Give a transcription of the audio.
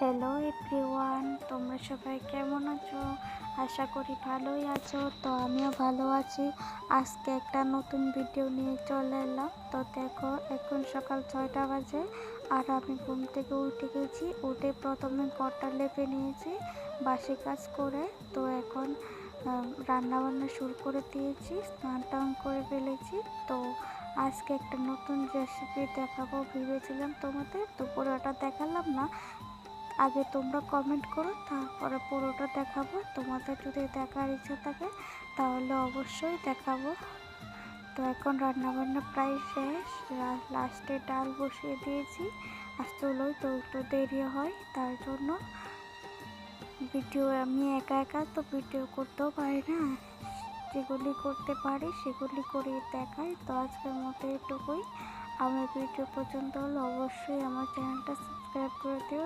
Hello everyone তোমরা সবাই কেমন আছো? আশা করি ভালোই আছো। তো আমিও ভালো আছি। আজকে একটা নতুন ভিডিও নিয়ে চলে এলাম। তো দেখো, এখন সকাল ছয়টা বাজে আর আমি ঘুম থেকে উঠে গেছি। উঠে প্রথমে ঘরটা লেপে নিয়েছি, বাসি কাজ করে। তো এখন রান্না বান্না শুরু করে দিয়েছি, স্নান টান করে ফেলেছি। তো আজকে একটা নতুন রেসিপি দেখাবো, ভেবেছিলাম তোমাদের। দুপুরে ওটা দেখালাম না। আগে তোমরা কমেন্ট করো, তারপরে পুরোটা দেখাবো। তোমাদের যদি দেখার ইচ্ছা থাকে, তাহলে অবশ্যই দেখাবো। তো এখন রান্নাবান্না প্রায় শেষ। লাস্টে ডাল বসিয়ে দিয়েছি। আজ তুলোই তো একটু দেরি হয়, তার জন্য ভিডিও আমি একা একা তো ভিডিও করতেও পারি না। যেগুলি করতে পারি, সেগুলি করে দেখাই। তো আজকের মতো এটুকুই। আমার ভিডিও পর্যন্ত হলে, অবশ্যই আমার চ্যানেলটা সাবস্ক্রাইব করে দিও।